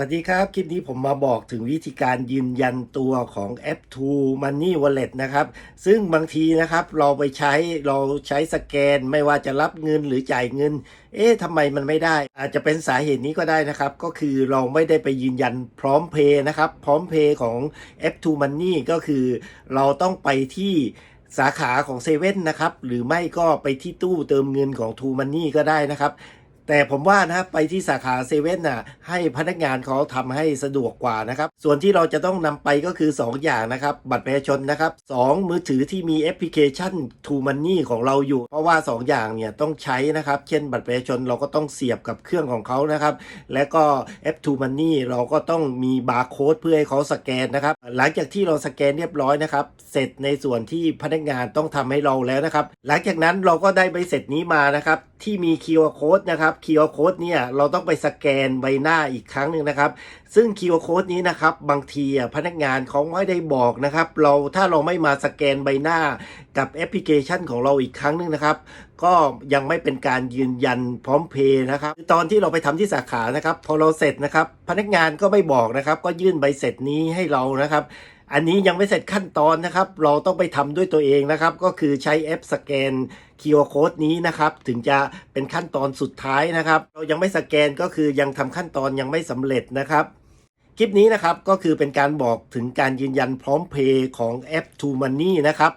วัสดีครับ คลิปนี้ผมมาบอกถึงวิธีการยืนยันตัวของแอป t o Money Wallet นะครับ ซึ่งบางทีนะครับเราไปใช้เราใช้สแกนไม่ว่าจะรับเงินหรือจ่ายเงิน เอ๊ะทำไมมันไม่ได้ อาจจะเป็นสาเหตุนี้ก็ได้นะครับ ก็คือเราไม่ได้ไปยืนยันพร้อมเพย์นะครับ พร้อมเพย์ของแอป t o Money ก็คือเราต้องไปที่สาขาของเซเว่นนะครับ หรือไม่ก็ไปที่ตู้เติมเงินของ t o Money ก็ได้นะครับ แต่ผมว่านะครับไปที่สาขาเซเว่นน่ะให้พนักงานเขาทำให้สะดวกกว่านะครับ ส่วนที่เราจะต้องนำไปก็คือ 2 อย่างนะครับ บัตรประชาชนนะครับ 2 มือถือที่มีแอปพลิเคชัน True Money ของเราอยู่ เพราะว่า 2 อย่างเนี่ยต้องใช้นะครับ เช่น บัตรประชาชนเราก็ต้องเสียบกับเครื่องของเขานะครับ และก็แอป True Money เราก็ต้องมีบาร์โค้ดเพื่อให้เขาสแกนนะครับ หลังจากที่เราสแกนเรียบร้อยนะครับ เสร็จในส่วนที่พนักงานต้องทำให้เราแล้วนะครับ หลังจากนั้นเราก็ได้ใบเสร็จนี้มานะครับ ที่มี QR code นะครับ QR code เนี่ยเราต้องไปสแกนใบหน้าอีกครั้งหนึ่งนะครับ ซึ่ง QR code นี้นะครับบางทีพนักงานเขาไม่ได้บอกนะครับ เราถ้าเราไม่มาสแกนใบหน้ากับแอปพลิเคชันของเราอีกครั้งหนึ่งนะครับ ก็ยังไม่เป็นการยืนยันพร้อมเพย์นะครับ ตอนที่เราไปทำที่สาขานะครับ พอเราเสร็จนะครับ พนักงานก็ไม่บอกนะครับ ก็ยื่นใบเสร็จนี้ให้เรานะครับ อันนี้ยังไม่เสร็จขั้นตอนนะครับ เราต้องไปทำด้วยตัวเองนะครับ ก็คือใช้แอปสแกน QR code นี้นะครับ ถึงจะเป็นขั้นตอนสุดท้ายนะครับ เรายังไม่สแกนก็คือยังทำขั้นตอนยังไม่สำเร็จนะครับคลิปนี้นะครับก็คือเป็นการบอกถึงการยืนยันพร้อมเพย์ของแอป True Money นะครับ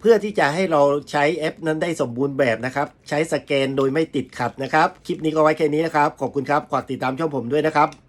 เพื่อที่จะให้เราใช้แอปนั้นได้สมบูรณ์แบบนะครับ ใช้สแกนโดยไม่ติดขัดนะครับ คลิปนี้ก็ไว้แค่นี้นะครับ ขอบคุณครับฝากติดตามช่องผมด้วยนะครับ